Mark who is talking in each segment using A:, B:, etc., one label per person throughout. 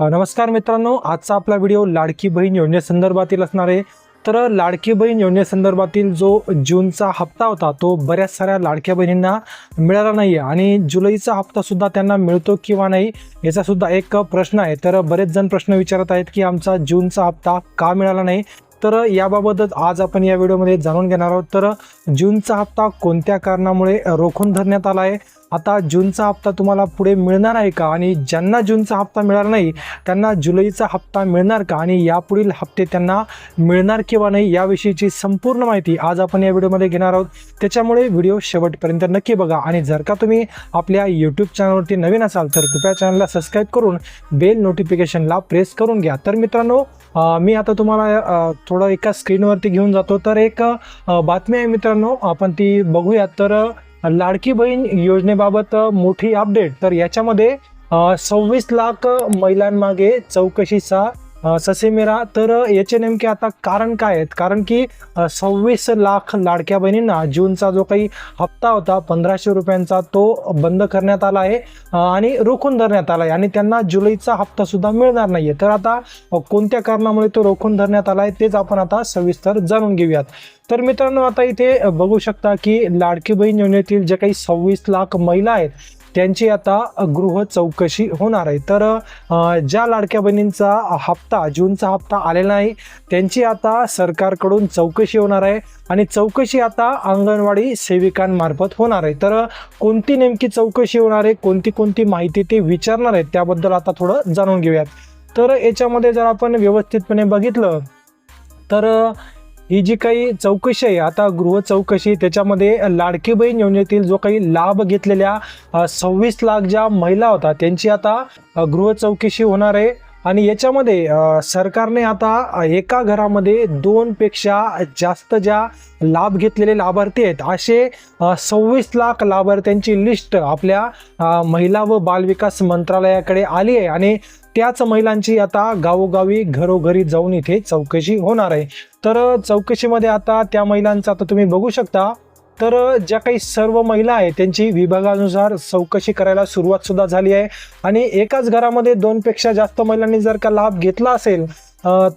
A: नमस्कार मित्रांनो आजचा आपला व्हिडिओ लाडकी बहीण योजनेसंदर्भातील असणार आहे. तर लाडकी बहीण योजनेसंदर्भातील जो जूनचा हप्ता होता तो बऱ्याच साऱ्या लाडक्या बहिणींना मिळाला नाही आहे आणि जुलैचा हप्तासुद्धा त्यांना मिळतो किंवा नाही याचासुद्धा एक प्रश्न आहे. तर बरेच जण प्रश्न विचारत आहेत की आमचा जूनचा हप्ता का मिळाला नाही? तर याबाबतच आज आपण या व्हिडिओमध्ये जाणून घेणार आहोत. तर जूनचा हप्ता कोणत्या कारणामुळे रोखून धरण्यात आला आहे? आता जूनचा हप्ता तुम्हाला पुढे मिळणार आहे का? आणि ज्यांना जूनचा हप्ता मिळाला नाही त्यांना जुलैचा हप्ता मिळणार का? आणि यापुढील हप्ते त्यांना मिळणार किंवा नाही याविषयीची संपूर्ण माहिती आज आपण या व्हिडिओमध्ये घेणार आहोत. त्याच्यामुळे व्हिडिओ शेवटपर्यंत नक्की बघा. आणि जर का तुम्ही आपल्या यूट्यूब चॅनलवरती नवीन असाल तर कृपया चॅनलला सबस्क्राईब करून बेल नोटिफिकेशनला प्रेस करून घ्या. तर मित्रांनो मी आता तुम्हाला थोडं एका स्क्रीनवरती घेऊन जातो. तर एक बातमी आहे मित्रांनो आपण ती बघूयात. तर लाडकी बहीण योजनेबाबत मोठी अपडेट तर याच्यामध्ये सव्वीस लाख महिलांमागे चौकशीचा अ, ससेमिरा तर याचे नेमके आता कारण काय आहेत? कारण की सव्वीस लाख लाडक्या बहिणींना जूनचा जो काही हप्ता होता पंधराशे रुपयांचा तो बंद करण्यात आला आहे आणि रोखून धरण्यात आला आहे. आणि त्यांना जुलैचा हप्ता सुद्धा मिळणार नाही आहे तर आता कोणत्या कारणामुळे तो रोखून धरण्यात आला आहे तेच आपण आता सविस्तर जाणून घेऊयात. तर मित्रांनो आता इथे बघू शकता की लाडकी बहीण योजनेतील जे काही सव्वीस लाख महिला आहेत त्यांची आता गृह चौकशी होणार आहे. तर ज्या लाडक्या बहिणींचा हप्ता जूनचा हप्ता आलेला नाही त्यांची आता सरकारकडून चौकशी होणार आहे आणि चौकशी आता अंगणवाडी सेविकांमार्फत होणार आहे. तर कोणती नेमकी चौकशी होणार आहे कोणती कोणती माहिती ते विचारणार आहेत त्याबद्दल आता थोडं जाणून घेऊयात. तर याच्यामध्ये जर आपण व्यवस्थितपणे बघितलं तर ही जी काही चौकशी आहे आता गृह चौकशी त्याच्यामध्ये लाडकी बहीण योजनेतील जो काही लाभ घेतलेल्या सव्वीस लाख ज्या महिला होता त्यांची आता गृह चौकशी होणार आहे. आणि याच्यामध्ये सरकारने आता एका घरामध्ये दोनपेक्षा जास्त ज्या लाभ घेतलेले लाभार्थी आहेत असे सव्वीस लाख लाभार्थ्यांची लिस्ट आपल्या महिला व बालविकास मंत्रालयाकडे आली आहे. आणि त्याच महिलांची आता गावोगावी घरोघरी जाऊन इथे चौकशी होणार आहे. तर चौकशीमध्ये आता त्या महिलांचं आता तुम्ही बघू शकता. तर ज्या काही सर्व महिला आहेत त्यांची विभागानुसार चौकशी करायला सुरुवात सुद्धा झाली आहे. आणि एकाच घरामध्ये दोनपेक्षा जास्त महिलांनी जर का लाभ घेतला असेल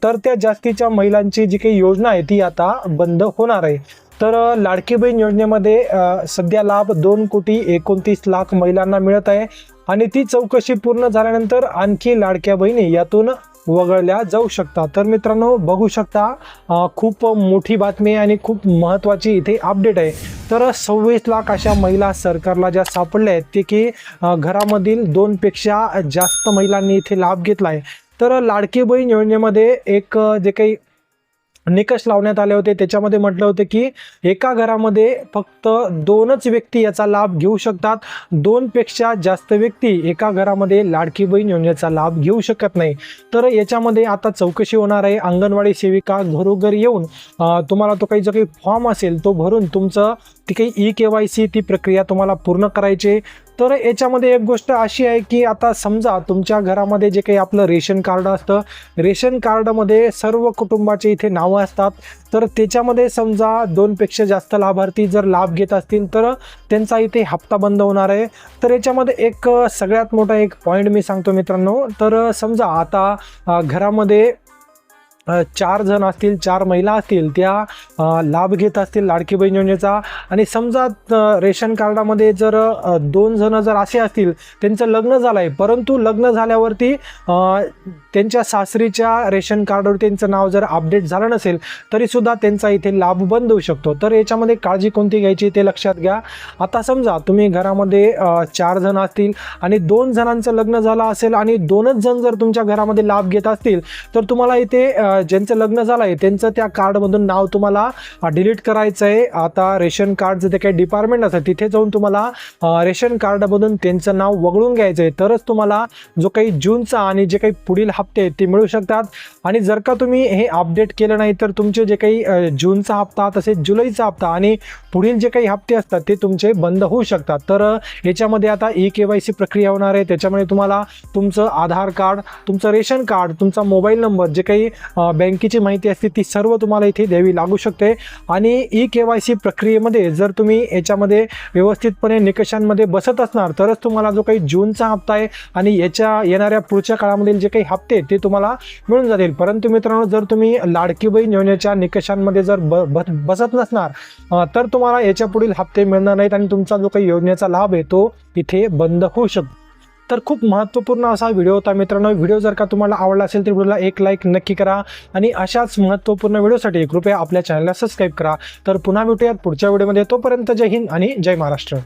A: तर त्या जास्तीच्या महिलांची जी काही योजना आहे ती आता बंद होणार आहे. तर लाडकी बहीण योजनेमध्ये सध्या लाभ दोन कोटी एकोणतीस लाख महिलांना मिळत आहे. आणि ती चौकशी पूर्ण झाल्यानंतर आणखी लाडक्या बहिणी यातून वगळल्या जाऊ शकतात. तर मित्रांनो बघू शकता खूप मोठी बातमी आणि खूप महत्त्वाची इथे अपडेट आहे. तर सव्वीस लाख अशा महिला सरकारला ज्या सापडल्या आहेत ते की घरामधील दोनपेक्षा जास्त महिलांनी इथे लाभ घेतला आहे. तर लाडकी बहीण योजनेमध्ये एक जे काही निकष लावण्यात आले होते. त्याच्यामध्ये म्हटलं होतं की एका घरामध्ये फक्त दोनच व्यक्ती याचा लाभ घेऊ शकतात. दोनपेक्षा जास्त व्यक्ती एका घरामध्ये लाडकी बहीण योजनेचा लाभ घेऊ शकत नाही. तर याच्यामध्ये आता चौकशी होणार आहे. अंगणवाडी सेविका घरोघरी येऊन तुम्हाला तो काही जो काही फॉर्म असेल तो भरून तुमचं ती काही ई के वाय सी ती प्रक्रिया तुम्हाला पूर्ण करायची तर याच्यामध्ये एक गोष्ट अशी आहे की आता समजा तुमच्या घरामध्ये जे काही आपलं रेशन कार्ड असतं रेशन कार्डमध्ये सर्व कुटुंबाचे इथे नावं असतात. तर त्याच्यामध्ये समजा दोनपेक्षा जास्त लाभार्थी जर लाभ घेत असतील तर त्यांचा इथे हप्ता बंद होणार आहे. तर याच्यामध्ये एक सगळ्यात मोठा एक पॉईंट मी सांगतो मित्रांनो. तर समजा आता घरामध्ये चार जण असतील चार महिला असतील त्या लाभ घेत असतील लाडकी बहीण योजनेचा. आणि समजा रेशन कार्डामध्ये जर दोन जण जर असे असतील त्यांचं लग्न झालं आहे परंतु लग्न झाल्यावरती त्यांच्या सासरीच्या रेशन कार्डवर त्यांचं नाव जर अपडेट झालं नसेल तरीसुद्धा त्यांचा इथे लाभ बंद होऊ शकतो. तर याच्यामध्ये काळजी कोणती घ्यायची ते लक्षात घ्या. आता समजा तुम्ही घरामध्ये चार जण असतील आणि दोन जणांचं लग्न झालं असेल आणि दोनच जण जर तुमच्या घरामध्ये लाभ घेत असतील तर तुम्हाला इथे ज्यांचं लग्न झालं आहे त्यांचं त्या कार्डमधून नाव तुम्हाला डिलीट करायचं आहे आता रेशन कार्डचं ते काही डिपार्टमेंट असतं तिथे जाऊन तुम्हाला रेशन कार्डमधून त्यांचं नाव वगळून घ्यायचं आहे तरच तुम्हाला जो काही जूनचा आणि जे काही पुढील हप्ते आहेत ते मिळू शकतात. आणि जर का तुम्ही हे अपडेट केलं नाही तर तुमचे जे काही जूनचा हप्ता तसेच जुलैचा हप्ता आणि पुढील जे काही हप्ते असतात ते तुमचे बंद होऊ शकतात. तर याच्यामध्ये आता ई के वाय सी प्रक्रिया होणार आहे. त्याच्यामुळे तुम्हाला तुमचं आधार कार्ड तुमचं रेशन कार्ड तुमचा मोबाईल नंबर जे काही बँकेची माहिती असते ती सर्व तुम्हाला इथे द्यावी लागू शकते. आणि ई के वाय सी प्रक्रियेमध्ये जर तुम्ही याच्यामध्ये व्यवस्थितपणे निकषांमध्ये बसत असणार तरच तुम्हाला जो काही जूनचा हप्ता आहे आणि याच्या येणाऱ्या पुढच्या काळामधील जे काही हप्ते आहेत ते तुम्हाला मिळून जातील. परंतु मित्रांनो जर तुम्ही लाडकी बहीण योजनेच्या निकषांमध्ये जर ब बसत नसणार तर तुम्हाला याच्या पुढील हप्ते मिळणार नाहीत आणि तुमचा जो काही योजनेचा लाभ आहे तो इथे बंद होऊ शकतो. तर खूप महत्त्वपूर्ण असा व्हिडिओ होता मित्रांनो. व्हिडिओ जर का तुम्हाला आवडला असेल तर व्हिडिओला एक लाईक नक्की करा. आणि अशाच महत्त्वपूर्ण व्हिडिओसाठी कृपया आपल्या चॅनलला सबस्क्राईब करा. तर पुन्हा भेटूयात पुढच्या व्हिडिओमध्ये तोपर्यंत जय हिंद आणि जय महाराष्ट्र.